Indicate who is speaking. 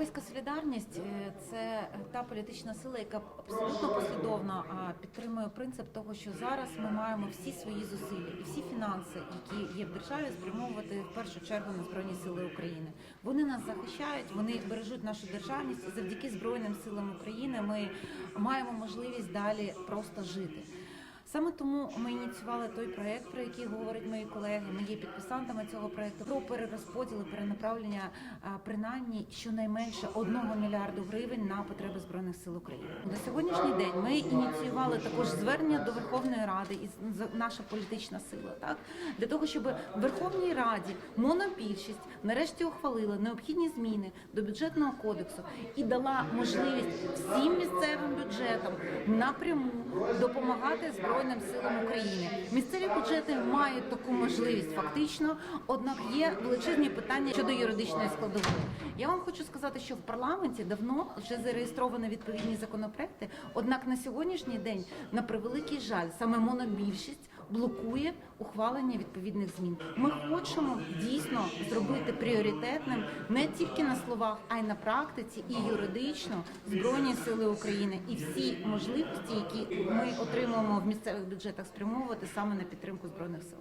Speaker 1: Європейська солідарність е, це та політична сила, яка абсолютно послідовно підтримує принцип того, що зараз ми маємо всі свої зусилля і всі фінанси, які є в державі, спрямовувати в першу чергу на збройні сили України. Вони нас захищають, вони бережуть нашу державність. Завдяки збройним силам України ми маємо можливість далі просто жити. Саме тому ми ініціювали той проект, про який говорять мої колеги. Ми є підписантами цього проекту про перерозподіл і перенаправлення принаймні щонайменше 1 мільярду гривень на потреби збройних сил України. На сьогоднішній день ми ініціювали також звернення до Верховної Ради і наша політична сила, так для того, щоб в Верховній Раді монобільшість нарешті ухвалила необхідні зміни до бюджетного кодексу і дала можливість всім місцевим бюджетам напряму допомагати збройним силам України. Місцеві бюджети мають таку можливість фактично, однак є величезні питання щодо юридичної складової. Я вам хочу сказати, що в парламенті давно вже зареєстровані відповідні законопроекти. Однак на сьогоднішній день, на превеликий жаль, саме монобільшість блокує ухвалення відповідних змін. Ми хочемо дійсно зробити пріоритетним не тільки на словах, а й на практиці і юридично збройні сили України і всі можливості, які ми отримуємо в місцевих бюджетах, спрямовувати саме на підтримку збройних сил.